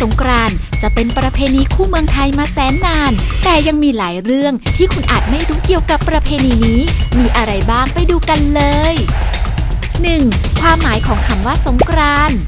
สงกรานต์จะเป็นประเพณีคู่เมืองไทยมาแสนนาน แต่ยังมีหลายเรื่องที่คุณอาจไม่รู้เกี่ยวกับประเพณีนี้ มีอะไรบ้างไปดูกันเลย 1. ความหมายของคำว่าสงกรานต์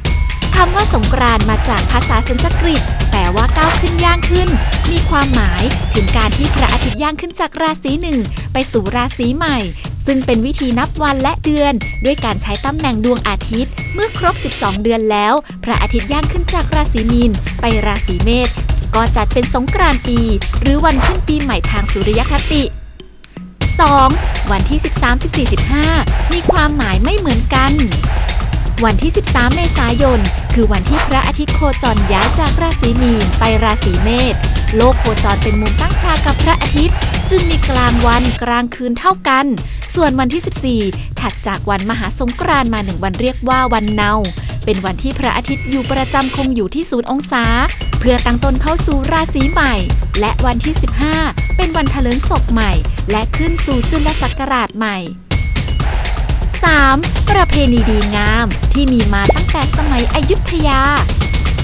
คำว่าสงกรานต์มาจากภาษาสันสกฤต แปลว่าก้าวขึ้นย่างขึ้น มีความหมายถึงการที่พระอาทิตย์ย่างขึ้นจากราศีหนึ่งไปสู่ราศีใหม่ ซึ่งเป็นวิธีนับวันและเดือน ด้วยการใช้ตำแหน่งดวงอาทิตย์ เมื่อครบ 12 เดือนแล้ว พระอาทิตย์ย่างขึ้นจากราศีมีนไปราศีเมษก็จัดเป็นสงกรานต์ปี หรือวันขึ้นปีใหม่ทางสุริยคติ 2. วันที่ 13 14 15 มีความหมายไม่เหมือนกัน วันที่ 13 เมษายน คือวันที่พระอาทิตย์โคจรย้ายจากราศีมีนไปราศีเมษ โลกโคจรเป็นมุมตั้งฉากกับพระอาทิตย์ จึงมีกลางวันกลางคืนเท่ากัน ส่วนวันที่ 14 ถัดจากวันมหาสงกรานต์มาหนึ่งวันเรียกว่าวันเนาเป็นวันที่พระอาทิตย์อยู่ประจำคงอยู่ที่ศูนย์องศา เพื่อตั้งตนเข้าสู่ราศีใหม่ และวันที่ 15 เป็นวันเถลิงศกใหม่ และขึ้นสู่จุลศักราชใหม่ 3. ประเพณีดีงามที่มีมาตั้งแต่สมัยอยุธยา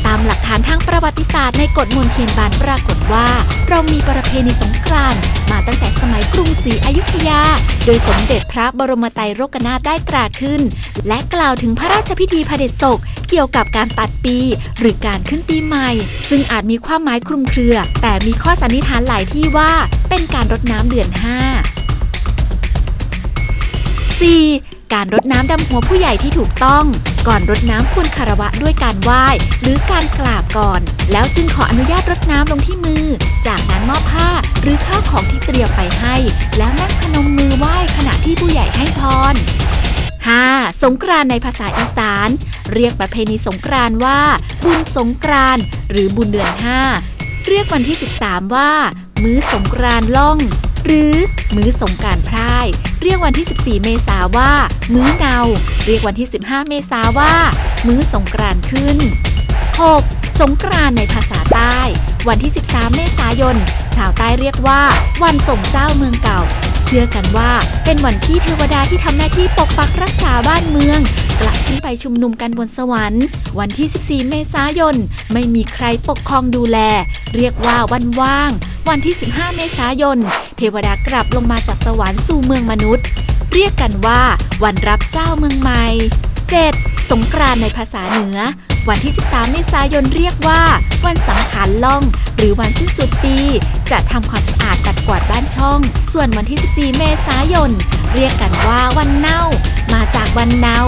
ตามหลักฐานทางประวัติศาสตร์ในกฎมนเทียนบานปรากฏว่า เรามีประเพณีสงกรานต์ มาตั้งแต่สมัยกรุงศรีอยุธยา โดยสมเด็จพระบรมไตรโรกนาถได้ตราขึ้น และกล่าวถึงพระราชพิธีพระเดชศก เกี่ยวกับการตัดปี หรือการขึ้นปีใหม่ ซึ่งอาจมีความหมายคลุมเครือ แต่มีข้อสันนิษฐานหลายที่ว่าเป็นการรดน้ำเดือน5 4. การรดน้ำดำหัวผู้ใหญ่ที่ถูกต้อง ก่อนรดน้ำควรคารวะด้วยการไหว้ หรือการกราบก่อน แล้วจึงขออนุญาตรดน้ำลงที่มือ จากนั้นมอบผ้าหรือข้าวของที่เตรียมไปให้ แล้วนั่งพนมมือไหว้ขณะที่ผู้ใหญ่ให้พร 5. สงกรานในภาษาอีสาน เรียกประเพณีสงกรานว่า บุญสงกรานหรือบุญเดือน 5 เรียกวันที่ 13 ว่า มื้อสงกรานล่อง หรือมื้อสงการพร่าย เรียกวันที่ 14 เมษาว่า มื้อเนาเรียกวันที่ 15 เมษาว่า มื้อสงกรานขึ้น 6. สงกรานในภาษาใต้ วันที่ 13 เมษายน ชาวใต้เรียกว่า วันส่งเจ้าเมืองเก่า เชื่อกันว่าเป็นวันที่เทวดาที่ทำหน้าที่ปกปักรักษาบ้านเมืองกลับขึ้นไปชุมนุมกันบนสวรรค์ วันที่ 14 เมษายน ไม่มีใครปกครองดูแล เรียกว่าวันว่าง วันที่ 15 เมษายน เทวดากลับลงมาจากสวรรค์สู่เมืองมนุษย์ เรียกกันว่าวันรับเจ้าเมืองใหม่ 7. สงกรานในภาษาเหนือ วันที่ 13 เมษายนเรียกว่า วันสังขารล่อง หรือวันสิ้นสุดปี จะทำความสะอาดตัดกวาดบ้านช่อง ส่วนวันที่ 14 เมษายน เรียกกันว่าวันเน่า มาจากวันเนา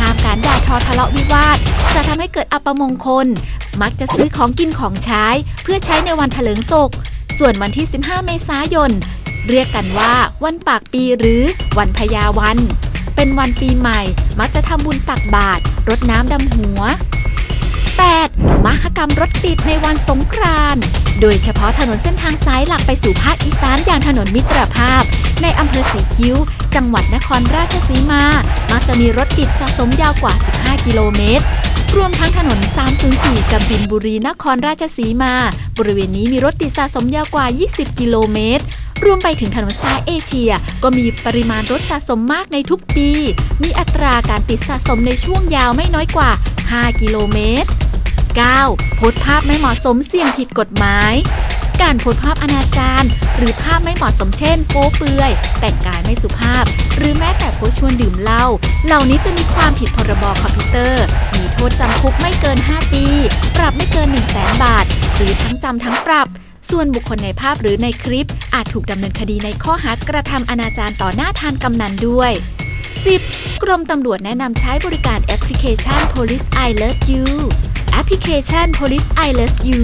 ห้ามการด่าทอทะเลาะวิวาท จะทำให้เกิดอัปมงคล มักจะซื้อของกินของใช้ เพื่อใช้ในวันเถลิงศก ส่วนวันที่ 15 เมษายน เรียกกันว่าวันปากปีหรือวันพญาวัน เป็นวันปีใหม่ มักจะทำบุญตักบาตรรดน้ำดำหัว 8. มหกรรมรถติดในวันสงกรานต์โดยเฉพาะถนนเส้นทางซ้ายหลักไปสู่ภาคอีสานอย่างถนนมิตรภาพ ในอำเภอสีคิ้ว จังหวัดนครราชสีมา มักจะมีรถติดสะสมยาวกว่า 15 กิโลเมตร รวมทั้งถนน 304 กบินบุรีนครราชสีมา บริเวณนี้มีรถติดสะสมยาวกว่า 20 กิโลเมตร รวมไปถึงถนนสายเอเชีย ก็มีปริมาณรถสะสมมากในทุกปี มีอัตราการติดสะสมในช่วงยาวไม่น้อยกว่า 5 กิโลเมตร 9. โพสภาพไม่เหมาะสมเสี่ยงผิดกฎหมาย การโพสภาพอนาจารหรือภาพไม่เหมาะสมเช่นโป๊เปลือย แต่งกายไม่สุภาพ หรือแม้แต่โพสชวนดื่มเหล้าเหล่านี้จะมีความผิดพรบคอมพิวเตอร์ มีโทษจำคุกไม่เกิน 5 ปี ปรับไม่เกิน 1 0 0 0 0แบาท หรือทั้งจำทั้งปรับ ส่วนบุคคลในภาพหรือในคลิป อาจถูกดำเนินคดีในข้อหากระทำอนาจารต่อหน้าทานกำนันด้วย 10. กรมตำรวจแนะนำใช้บริการแอปพลิเคชัน Police I Love You แอปพลิเคชัน Police I Love You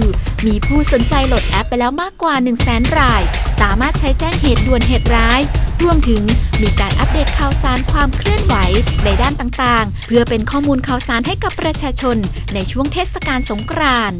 มีผู้สนใจโหลดแอปไปแล้วมากกว่า 1 0 0 0 0แสนราย สามารถใช้แจ้งเหตุด่วนเหตุร้าย รวมถึงมีการอัปเดตข่าวสารความเคลื่อนไหวในด้านต่างๆ เพื่อเป็นข้อมูลข่าวสารให้กับประชาชนในช่วงเทศกาลสงกรานต์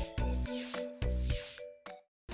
9187